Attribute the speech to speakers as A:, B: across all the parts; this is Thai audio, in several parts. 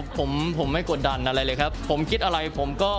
A: ผมผมผมไม่กดดันอะไรเลยครับ ผมคิดอะไรผมก็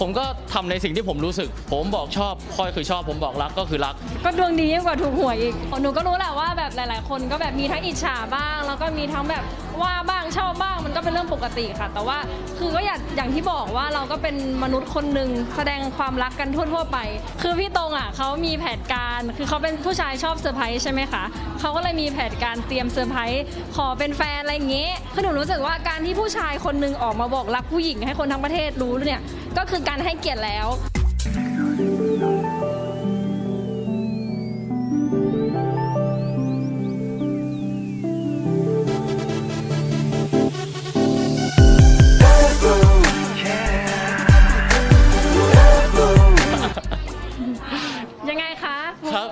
A: ผมก็ ทำในสิ่งที่ผมรู้สึก ผมบอกชอบค่อยคือชอบ ผมบอกรักก็คือรัก
B: ก็ดวงดียิ่งกว่าถูกหวยอีกหนูก็รู้แหละว่าแบบหลาย ๆ คนก็แบบมีทั้งอิจฉาบ้าง แล้วก็มีทั้งแบบว่าบ้างชอบบ้างมันก็เป็นเรื่องปกติค่ะ แต่ว่าคือก็อยากอย่างที่บอกว่าเราก็เป็นมนุษย์คนหนึ่งแสดงความรักกันทั่ว ๆ ไป คือพี่ตรงอะเขามีแผนการ คือเขาเป็นผู้ชายชอบเซอร์ไพรส์ใช่ไหมคะเขาก็เลยมีแผนการเตรียมเซอร์ไพรส์ขอเป็นแฟนอะไรอย่างเงี้ยคือหนูรู้สึกว่าการที่ผู้ชายคนหนึงออกมาบอกรักผู้หญิงให้คนทั้งประเทศรู้เนี่ยก็คือการให้เกียรติแล้ว ยังไงคะ
A: ครับ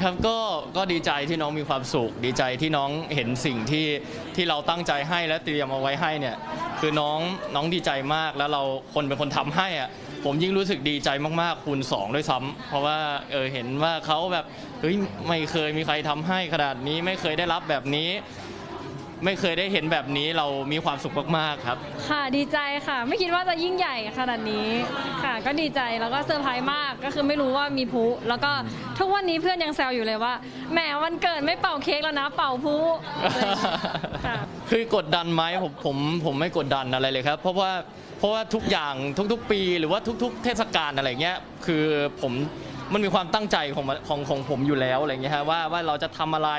A: ครับก็ก็ดีใจที่น้องมีความสุข ดีใจที่น้องเห็นสิ่งที่ที่เราตั้งใจให้และเตรียมเอาไว้ให้เนี่ยคือน้องน้องดีใจมากแล้วเราคนเป็นคนทำให้อะ ผมยิ่งรู้สึกดีใจมากๆคูณสองด้วยซ้ำเพราะว่าเออเห็นว่าเขาแบบเฮ้ยไม่เคยมีใครทำให้ขนาดนี้ไม่เคยได้รับแบบนี้ ไม่เคยได้เห็นแบบนี้เรามีความสุขมากๆครับ
B: ค่ะดีใจค่ะ ไม่คิดว่าจะยิ่งใหญ่ขนาดนี้ค่ะ ก็ดีใจแล้วก็เซอร์ไพรส์มากก็คือไม่รู้ว่ามีพลุแล้วก็ทุกวันนี้เพื่อนยังแซวอยู่เลยว่าแหมวันเกิดไม่เป่าเค้กแล้วนะเป่าพลุอะไรอย่างเงี้ยค่ะ
A: คือกดดันไหมผมผมผมไม่กดดันอะไรเลยครับ เพราะว่า เพราะว่าทุกอย่างทุกๆ ปี หรือว่าทุก ๆ เทศกาลอะไรเงี้ยคือผมมันมีความตั้งใจของมันของของผมอยู่แล้วอะไรเงี้ยฮะว่าว่าเราจะทำอะไร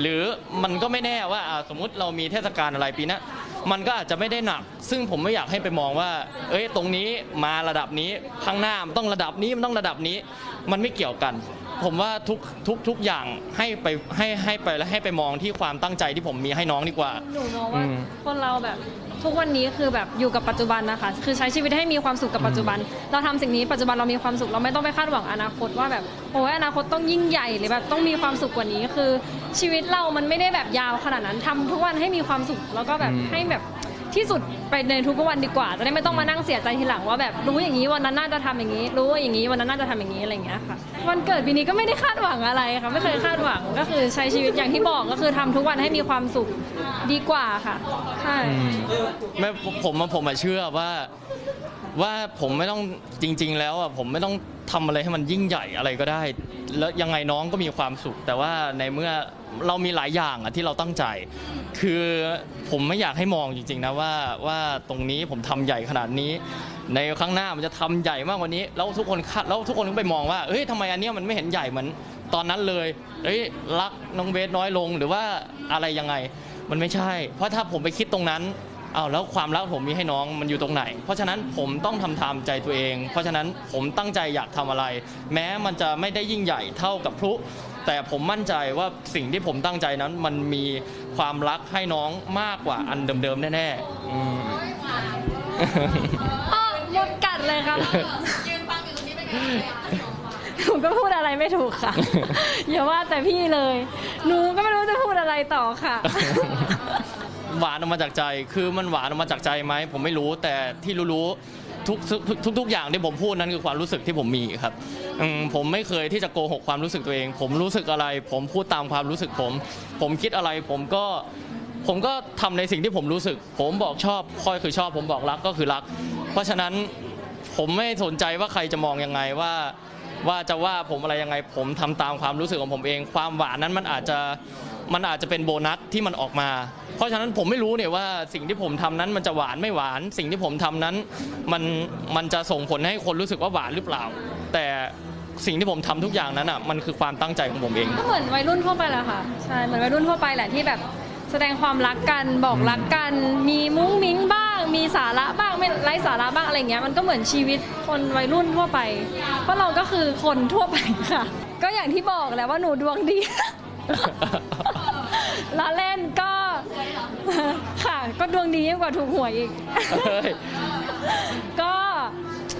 A: หรือมันก็ไม่แน่ว่าอ่าสมมุติเรามีเทศกาลอะไรปีหน้ามันก็อาจจะไม่ได้หนัก ซึ่งผมไม่อยากให้ไปมองว่า เอ้ยตรงนี้มาระดับนี้ข้างหน้ามันต้องระดับนี้มันต้องระดับนี้ มันไม่เกี่ยวกัน ผมว่าทุกทุกทุกอย่างให้ไปให้ให้ไปและให้ไปมองที่ความตั้งใจที่ผมมีให้น้องดีกว่า
B: หนูมองว่า
A: อืม
B: คนเราแบบ ทุกวันนี้คือแบบอยู่กับปัจจุบันนะคะ คือใช้ชีวิตให้มีความสุขกับปัจจุบัน เราทำสิ่งนี้ปัจจุบันเรามีความสุขเราไม่ต้องไปคาดหวังอนาคตว่าแบบโอ้ยอนาคตต้องยิ่งใหญ่หรือแบบต้องมีความสุขกว่านี้คือ ชีวิตเรามันไม่ได้แบบยาวขนาดนั้นทำทุกวันให้มีความสุขแล้วก็แบบ
A: อืม
B: ให้แบบ ที่สุดไปในทุกวันดีกว่า จะได้ไม่ต้องมานั่งเสียใจทีหลังว่าแบบรู้อย่างนี้วันนั้นน่าจะทำอย่างนี้ รู้ว่าอย่างนี้วันนั้นน่าจะทำอย่างนี้อะไรอย่างเงี้ยค่ะวันเกิดปีนี้ก็ไม่ได้คาดหวังอะไรค่ะไม่เคยคาดหวังก็คือใช้ชีวิตอย่างที่บอกก็คือทำทุกวันให้มีความสุขดีกว่าค่ะใช่
A: แม่ผมอะผมอะเชื่อว่าว่าผมไม่ต้องจริง ๆ แล้วอะผมไม่ต้องทำอะไรให้มันยิ่งใหญ่อะไรก็ได้ แล้วยังไงน้องก็มีความสุข แต่ว่าในเมื่อเรามีหลายอย่างอะที่เราตั้งใจ คือผมไม่อยากให้มองจริงๆนะว่าว่าตรงนี้ผมทำใหญ่ขนาดนี้ ในข้างหน้ามันจะทำใหญ่มากกว่านี้ แล้วทุกคนคาดแล้วทุกคนก็ไปมองว่าเฮ้ยทำไมอันเนี้ยมันไม่เห็นใหญ่เหมือนตอนนั้นเลยเฮ้ยรักน้องเบสน้อยลงหรือว่าอะไรยังไง มันไม่ใช่ เพราะถ้าผมไปคิดตรงนั้น อ้าวแล้วความรักผมมีให้น้องมันอยู่ตรงไหน เพราะฉะนั้นผมต้องทำตามใจตัวเอง เพราะฉะนั้นผมตั้งใจอยากทำอะไร แม้มันจะไม่ได้ยิ่งใหญ่เท่ากับพลุแต่ผมมั่นใจว่าสิ่งที่ผมตั้งใจนั้น มันมีความรักให้น้องมากกว่าอันเดิมๆแน่ๆอืม
B: อ้อมดกัดเลยครับหนูก็พูดอะไรไม่ถูกค่ะ อย่าว่าแต่พี่เลย หนูก็ไม่รู้จะพูดอะไรต่อค่ะ
A: หวานออกมาจากใจ คือมันหวานออกมาจากใจไหมผมไม่รู้แต่ที่รู้ๆทุกทุกทุกทุกอย่างที่ผมพูดนั้นคือความรู้สึกที่ผมมีครับอืมผมไม่เคยที่จะโกหกความรู้สึกตัวเอง ผมรู้สึกอะไร ผมพูดตามความรู้สึกผม ผมคิดอะไรผมก็ผมก็ทำในสิ่งที่ผมรู้สึก ผมบอกชอบค่อยคือชอบ ผมบอกรักก็คือรัก เพราะฉะนั้นผมไม่สนใจว่าใครจะมองยังไงว่าว่าจะว่าผมอะไรยังไง ผมทำตามความรู้สึกของผมเอง ความหวานนั้นมันอาจจะ มันอาจจะเป็นโบนัสที่มันออกมา เพราะฉะนั้นผมไม่รู้เนี่ยว่าสิ่งที่ผมทำนั้นมันจะหวานไม่หวาน สิ่งที่ผมทำนั้นมันมันจะส่งผลให้คนรู้สึกว่าหวานหรือเปล่า แต่สิ่งที่ผมทำทุกอย่างนั้นอะมันคือความตั้งใจของผมเอง
B: ก็เหมือนวัยรุ่นทั่วไปแหละค่ะใช่เหมือนวัยรุ่นทั่วไปแหละที่แบบแสดงความรักกันบอกรักกัน มีมุ้งมิ้งบ้าง มีสาระบ้างไม่ไร้สาระบ้างอะไรเงี้ยมันก็เหมือนชีวิตคนวัยรุ่นทั่วไป เพราะเราก็คือคนทั่วไปค่ะ ก็อย่างที่บอกแหละว่าหนูดวงดี ล้อเล่นก็ ค่ะ ก็ดวงดียิ่งกว่าถูกหวยอีก
A: เฮ้ย
B: ก็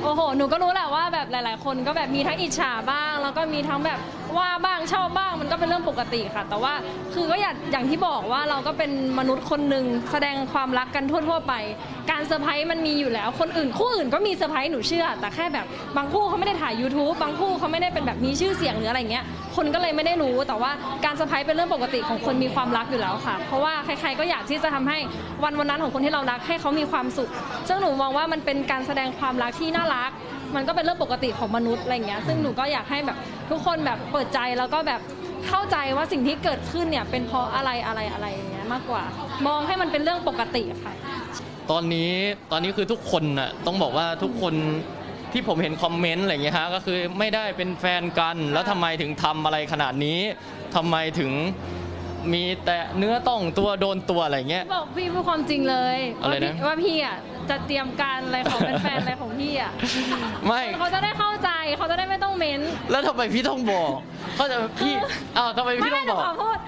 B: โอ้โห หนูก็รู้แหละว่าแบบหลาย ๆ คนก็แบบมีทั้งอิจฉาบ้าง แล้วก็มีทั้งแบบว่าบ้างชอบบ้างมันก็เป็นเรื่องปกติค่ะ แต่ว่าคือก็อย่างอย่างที่บอกว่าเราก็เป็นมนุษย์คนหนึ่งแสดงความรักกันทั่วๆไป การเซอร์ไพรส์มันมีอยู่แล้ว คนอื่นคู่อื่นก็มีเซอร์ไพรส์หนูเชื่อ แต่แค่แบบบางคู่เขาไม่ได้ถ่าย YouTube บางคู่เขาไม่ได้เป็นแบบมีชื่อเสียงหรืออะไรเงี้ยคนก็เลยไม่ได้รู้ แต่ว่าการเซอร์ไพรส์เป็นเรื่องปกติของคนมีความรักอยู่แล้วค่ะ เพราะว่าใครๆก็อยากที่จะทำให้วันวันนั้นของคนที่เรารักให้เขามีความสุข ซึ่งหนูมองว่ามันเป็นการแสดงความรักที่น่ารัก มันก็เป็นเรื่องปกติของมนุษย์อะไรเงี้ยซึ่งหนูก็อยากให้แบบทุกคนแบบเปิดใจแล้วก็แบบเข้าใจว่าสิ่งที่เกิดขึ้นเนี่ยเป็นเพราะอะไรอะไรอะไรอย่างเงี้ยมากกว่า มองให้มันเป็นเรื่องปกติค่ะ
A: ตอนนี้ตอนนี้คือทุกคนน่ะต้องบอกว่าทุกคนที่ผมเห็นคอมเมนต์อะไรอย่างเงี้ยฮะก็คือไม่ได้เป็นแฟนกัน แล้วทำไมถึงทำอะไรขนาดนี้ทำไมถึงมีแต่เนื้อต้องตัวโดนตัวอะไรอย่างเงี้ย
B: บอกพี่พูดความจริงเลย
A: อะไร
B: ว่า
A: นะ
B: พี่ว่าพี่อะ จะเตรียมการอะไรของเป็นแฟนอะไรของพี่อะ
A: ไม่
B: เขาจะได้เข้าใจเขาจะได้ไม่ต้องเม้น
A: แล้วทำไมพี่ต้องบอก เขาใจะพี่อ้าวทำไม
B: ไม่
A: พี่ต้
B: ไม่
A: อง
B: หนู
A: บอก
B: ขอพูดไม่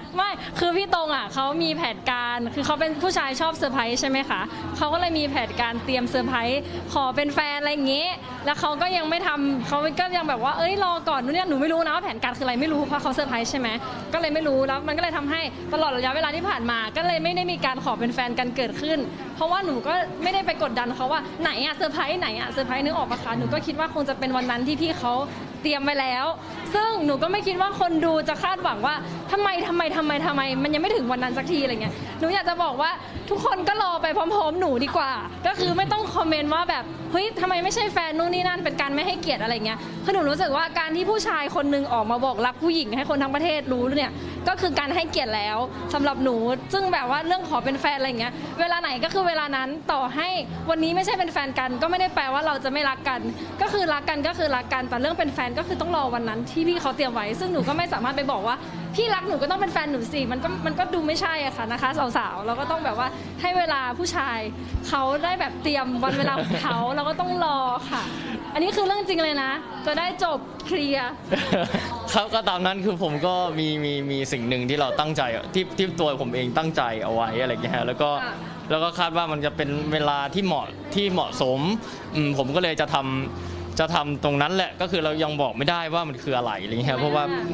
B: คือพี่ตรงอะเขามีแผนการ คือเขาเป็นผู้ชายชอบเซอร์ไพรส์ใช่ไหมคะเขาก็เลยมีแผนการเตรียมเซอร์ไพรส์ขอเป็นแฟนอะไรอย่างเงี้ยแล้วเขาก็ยังไม่ทำเขาก็ยังแบบว่าเอ้ยรอก่อนนู่นเนี่ยหนูไม่รู้นะว่าแผนการคืออะไรไม่รู้เพราะเขาเซอร์ไพรส์ใช่ไหมก็เลยไม่รู้แล้วมันก็เลยทำให้ตลอดระยะเวลาที่ผ่านมา ก็เลยไม่ได้มีการขอเป็นแฟนกันเกิดขึ้น เพราะว่าหนูก็ไม่ได้ไปกดดันเขาว่าไหนอะเซอร์ไพรส์ไหนอะเซอร์ไพรส์นึกออกปะคะหนูก็คิดว่าคงจะเป็นวันนั้นที่พี่เขาเตรียมไว้แล้ว ซึ่งหนูก็ไม่คิดว่าคนดูจะคาดหวังว่าทำไมทำไมทำไมทำไมมันยังไม่ถึงวันนั้นสักทีอะไรเงี้ยหนูอยากจะบอกว่าทุกคนก็รอไปพร้อม ๆ หนูดีกว่า ก็คือไม่ต้องคอมเมนต์ว่าแบบเฮ้ยทำไมไม่ใช่แฟนนู่นนี่นั่นเป็นการไม่ให้เกียรติอะไรเงี้ยคือหนูรู้สึกว่าการที่ผู้ชายคนหนึงออกมาบอกรักผู้หญิงให้คนทั้งประเทศรู้เนี่ยก็คือการให้เกียรติแล้วสำหรับหนู ซึ่งแบบว่าเรื่องขอเป็นแฟนอะไรเงี้ยเวลาไหนก็คือเวลานั้นต่อให้วันนี้ไม่ใช่เป็นแฟนกัน ก็ไม่ได้แปลว่าเราจะไม่รักกัน ก็คือรักกันก็คือรักกันแต่เรื่องเป็นแฟนก็คือต้องรอวันนั้นที่พี่เขาเตรียมไว้ ซึ่งหนูก็ไม่สามารถไปบอกว่า พี่รักหนูก็ต้องเป็นแฟนหนูสิมันก็มันก็ดูไม่ใช่อะค่ะนะคะ สาวๆเราก็ต้องแบบว่าให้เวลาผู้ชายเขาได้แบบเตรียมวันเวลาของเขา เราก็ต้องรอค่ะ อันนี้คือเรื่องจริงเลยนะ จะได้จบเคลียร์
A: ครับก็ตามนั้นคือผมก็มีมีมีสิ่งหนึ่งที่เราตั้งใจที่ที่ตัวผมเองตั้งใจเอาไว้อะไรอย่างเงี้ยฮะแล้วก็
B: ค่ะ
A: แล้วก็คาดว่ามันจะเป็นเวลาที่เหมาะที่เหมาะสมอืมผมก็เลยจะทำจะทำตรงนั้นแหละก็คือเรายังบอกไม่ได้ว่ามันคืออะไรอะไรเงี้ยเพราะว่ามัน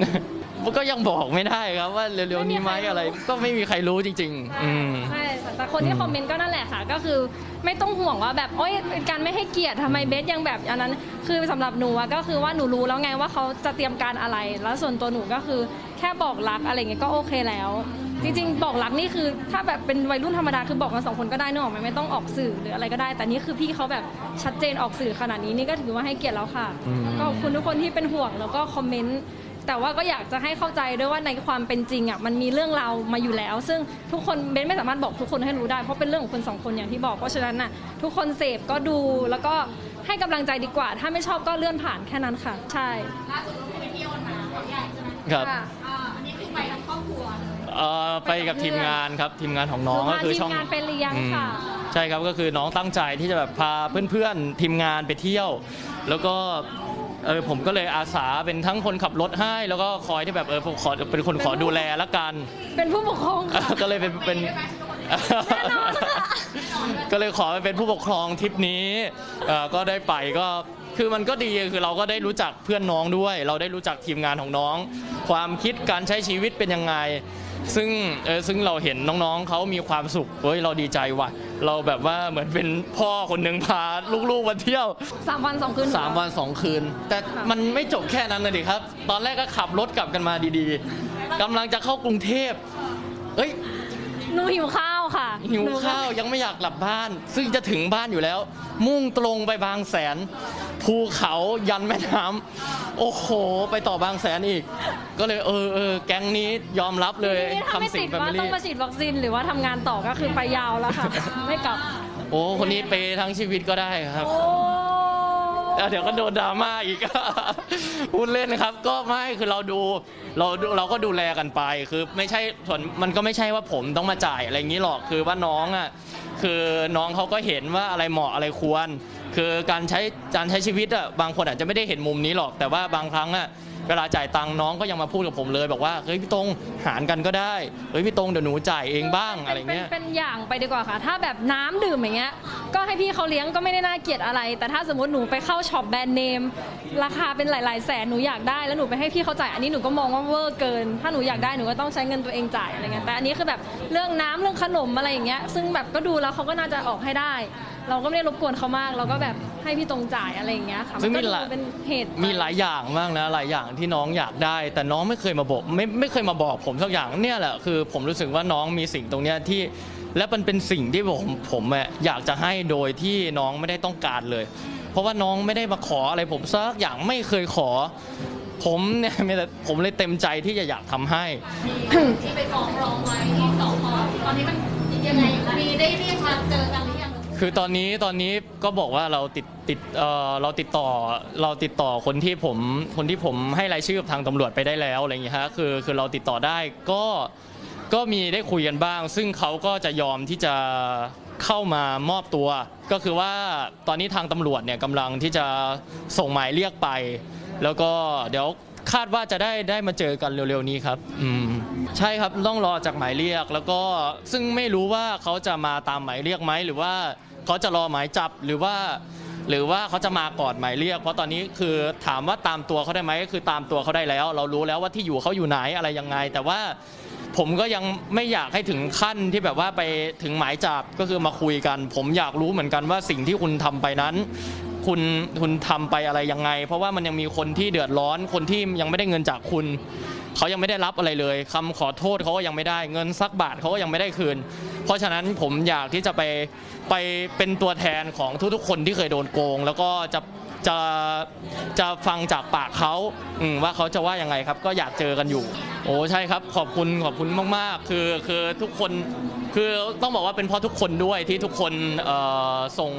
A: ก็ยังบอกไม่ได้ครับว่าเร็วๆนี้ไหมอะไร ก็ไม่มีใครรู้จริง ๆ อืม
B: ใช่ค่ะแต่คนที่คอมเมนต์ก็นั่นแหละค่ะ ก็คือไม่ต้องห่วงว่าแบบโอ๊ยเป็นการไม่ให้เกียรติทำไมเบสยังแบบอันนั้น คือสำหรับหนูอะก็คือว่าหนูรู้แล้วไงว่าเขาจะเตรียมการอะไร แล้วส่วนตัวหนูก็คือแค่บอกรักอะไรเงี้ยก็โอเคแล้ว จริงๆ บอกรักนี่คือถ้าแบบเป็นวัยรุ่นธรรมดาคือบอกกันสองคนก็ได้นึกออกไหมไม่ต้องออกสื่อหรืออะไรก็ได้ แต่นี่คือพี่เขาแบบชัดเจนออกสื่อขนาดนี้นี่ก็ถือว่าให้เกียรติแล้วค่ะ
A: อืม
B: ก็ขอบคุณทุกคนที่เป็นห่วงแล้วก็คอมเมนต์ แต่ว่าก็อยากจะให้เข้าใจด้วยว่าในความเป็นจริงอะมันมีเรื่องราวมาอยู่แล้ว ซึ่งทุกคนเบนไม่สามารถบอกทุกคนให้รู้ได้เพราะเป็นเรื่องของคนสองคนอย่างที่บอกเพราะฉะนั้นน่ะทุกคนเสพก็ดูแล้วก็ให้กำลังใจดีกว่า ถ้าไม่ชอบก็เลื่อนผ่านแค่นั้นค่ะ ใช่
A: ครับ
B: ค่ะ
A: เอ่อไปกับทีมงานครับทีมงานของน้อง
B: หนูพา
A: ก็คือช่อง
B: ทีมงานไปเลี้ยงค่ะ
A: อืมใช่ครับก็คือน้องตั้งใจที่จะแบบพาเพื่อนๆทีมงานไปเที่ยว แล้วก็ เออผมก็เลยอาสาเป็นทั้งคนขับรถให้ แล้วก็คอยที่แบบเออผมขอเป็นคนขอดูแลละกัน
B: เป็นผู้ปกครองค่ะ
A: ก็เลยเป็นเป็น
B: แน่นอนค่ะ
A: ก็เลยขอไปเป็นผู้ปกครองทริปนี้เอ่อก็ได้ไปก็คือมันก็ดีคือเราก็ได้รู้จักเพื่อนน้องด้วย เราได้รู้จักทีมงานของน้อง ความคิดการใช้ชีวิตเป็นยังไง ซึ่งเออซึ่งเราเห็นน้องๆเขามีความสุขเฮ้ยเราดีใจว่ะ เราแบบว่าเหมือนเป็นพ่อคนหนึ่งพาลูกๆมาเที่ยว
B: สามวันสองคืน
A: สามวันสองคืน แต่มันไม่จบแค่นั้นเลยดิครับ ตอนแรกก็ขับรถกลับกันมาดีๆกำลังจะเข้ากรุงเทพเอ้ย
B: หนูหิวข้าว ค่ะ
A: หิว
B: นูก็
A: ข้าวยังไม่อยากกลับบ้าน ซึ่งจะถึงบ้านอยู่แล้ว มุ่งตรงไปบางแสน ภูเขายันแม่น้ำโอ้โห ไปต่อบางแสนอีก ก็เลยเออเออแก๊งนี้ยอมรับเลย
B: ทีนี้ถ้าไม่
A: คำสิ
B: ติ
A: ง
B: ด
A: แฟ
B: ว่า
A: มิ
B: ต้อ
A: ลี่
B: งมาฉีดวัคซีนหรือว่าทำงานต่อก็คือไปยาวแล้วค่ะ ไม่กลับ
A: โอ้คนนี้เปย์ทั้งชีวิตก็ได้ครับ
B: โอ้
A: แล้วเดี๋ยวก็โดนดราม่าอีก พูดเล่นครับ ก็ไม่คือเราดูเราดูเราก็ดูแลกันไป คือไม่ใช่ส่วนมันก็ไม่ใช่ว่าผมต้องมาจ่ายอะไรอย่างนี้หรอกคือว่าน้องอะคือน้องเขาก็เห็นว่าอะไรเหมาะอะไรควร คือการใช้การใช้ชีวิตอะบางคนอาจจะไม่ได้เห็นมุมนี้หรอก แต่ว่าบางครั้งอะเวลาจ่ายตังค์น้องก็ยังมาพูดกับผมเลย บอกว่าเฮ้ยพี่ตรงหารกันก็ได้เฮ้ยพี่ตรงเดี๋ยวหนูจ่ายเองบ้างอะไรเงี้ย
B: เป็นเป็นอย่างไปดีกว่าค่ะ ถ้าแบบน้ำดื่มอย่างเงี้ย ก็ให้พี่เขาเลี้ยงก็ไม่ได้น่าเกลียดอะไร แต่ถ้าสมมติหนูไปเข้าช็อปแบรนด์เนม ราคาเป็นหลายๆแสนหนูอยากได้แล้วหนูไปให้พี่เขาจ่ายอันนี้หนูก็มองว่าเวอร์เกิน ถ้าหนูอยากได้หนูก็ต้องใช้เงินตัวเองจ่ายอะไรเงี้ยแต่อันนี้คือแบบเรื่องน้ำเรื่องขนมอะไรอย่างเงี้ยซึ่งแบบก็ดูแล้วเขาก็น่าจะออกให้ได้ เราก็ไม่ได้รบกวนเขามาก เราก็แบบให้พี่ตรงจ่ายอะไรอย่างเงี้ยค่ะ
A: ซึ่ง
B: มัน
A: มี
B: ก็
A: หลาย
B: ดูเป็นเหตุ
A: มีหลายอย่างมากนะหลายอย่างที่น้องอยากได้ แต่น้องไม่เคยมาบอกไม่ไม่เคยมาบอกผมสักอย่างเนี่ยแหละคือ ผมรู้สึกว่าน้องมีสิ่งตรงเนี้ยที่ และมันเป็นสิ่งที่ผมผมอะอยากจะให้โดยที่น้องไม่ได้ต้องการเลย เพราะว่าน้องไม่ได้มาขออะไรผมสักอย่างไม่เคยขอ ผมเนี่ยมีแต่ผมเลยเต็มใจที่จะอยากทำให้
C: ที่ไปฟ้องร้องไว้ที่สพตอนนี้มันยังไงมีได้เรียกมาเจอกันหรือยัง
A: คือตอนนี้ตอนนี้ก็บอกว่าเราติดติดเอ่อเราติดต่อเราติดต่อคนที่ผมคนที่ผมให้รายชื่อกับทางตำรวจไปได้แล้วอะไรอย่างเงี้ยฮะคือคือเราติดต่อได้ก็ก็มีได้คุยกันบ้าง ซึ่งเขาก็จะยอมที่จะเข้ามามอบตัว ก็คือว่าตอนนี้ทางตำรวจเนี่ยกำลังที่จะส่งหมายเรียกไป แล้วก็เดี๋ยวคาดว่าจะได้ได้มาเจอกันเร็วๆนี้ครับ อืม ใช่ครับต้องรอจากหมายเรียกแล้วก็ซึ่งไม่รู้ว่าเขาจะมาตามหมายเรียกไหมหรือว่า เขาจะรอหมายจับหรือว่า หรือว่าเขาจะมาก่อนหมายเรียก เพราะตอนนี้คือถามว่าตามตัวเขาได้ไหมก็คือตามตัวเขาได้แล้ว เรารู้แล้วว่าที่อยู่เขาอยู่ไหนอะไรยังไง แต่ว่าผมก็ยังไม่อยากให้ถึงขั้นที่แบบว่าไปถึงหมายจับก็คือมาคุยกัน ผมอยากรู้เหมือนกันว่าสิ่งที่คุณทำไปนั้น คุณคุณทำไปอะไรยังไง เพราะว่ามันยังมีคนที่เดือดร้อน คนที่ยังไม่ได้เงินจากคุณ เขายังไม่ได้รับอะไรเลยคำขอโทษเขาก็ยังไม่ได้เงินสักบาทเขาก็ยังไม่ได้คืน เพราะฉะนั้นผมอยากที่จะไปไปเป็นตัวแทนของทุกๆ คนที่เคยโดนโกง แล้วก็จะจะจะฟังจากปากเขาอืมว่าเขาจะว่ายังไงครับ ก็อยากเจอกันอยู่ โอ้ใช่ครับ ขอบคุณขอบคุณมากๆ คือคือทุกคนคือต้องบอกว่าเป็นเพราะทุกคนด้วยที่ทุกคนเอ่อส่ง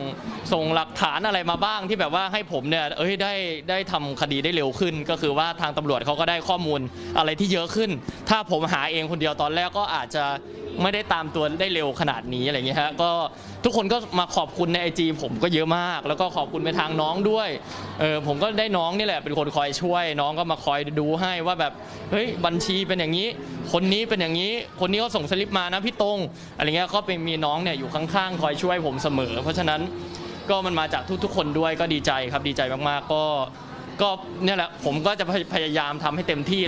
A: ส่งหลักฐานอะไรมาบ้างที่แบบว่าให้ผมเนี่ยเอ้ยได้ได้ทำคดีได้เร็วขึ้น ก็คือว่าทางตำรวจเขาก็ได้ข้อมูลอะไรที่เยอะขึ้น ถ้าผมหาเองคนเดียวตอนแรกก็อาจจะ ไม่ได้ตามตัวได้เร็วขนาดนี้อะไรเงี้ยฮะก็ทุกคนก็มาขอบคุณในไอจีผมก็เยอะมาก แล้วก็ขอบคุณไปทางน้องด้วยเออผมก็ได้น้องนี่แหละเป็นคนคอยช่วย น้องก็มาคอยดูให้ว่าแบบเฮ้ยบัญชีเป็นอย่างนี้ คนนี้เป็นอย่างนี้ คนนี้ก็ส่งสลิปมานะพี่ตรงอะไรเงี้ยก็เป็นมีน้องเนี่ยอยู่ข้างๆคอยช่วยผมเสมอ เพราะฉะนั้นก็มันมาจากทุกๆ คนด้วยก็ดีใจครับดีใจมากๆ ก็ก็เนี่ยแหละผมก็จะพยายามทำให้เต็มที่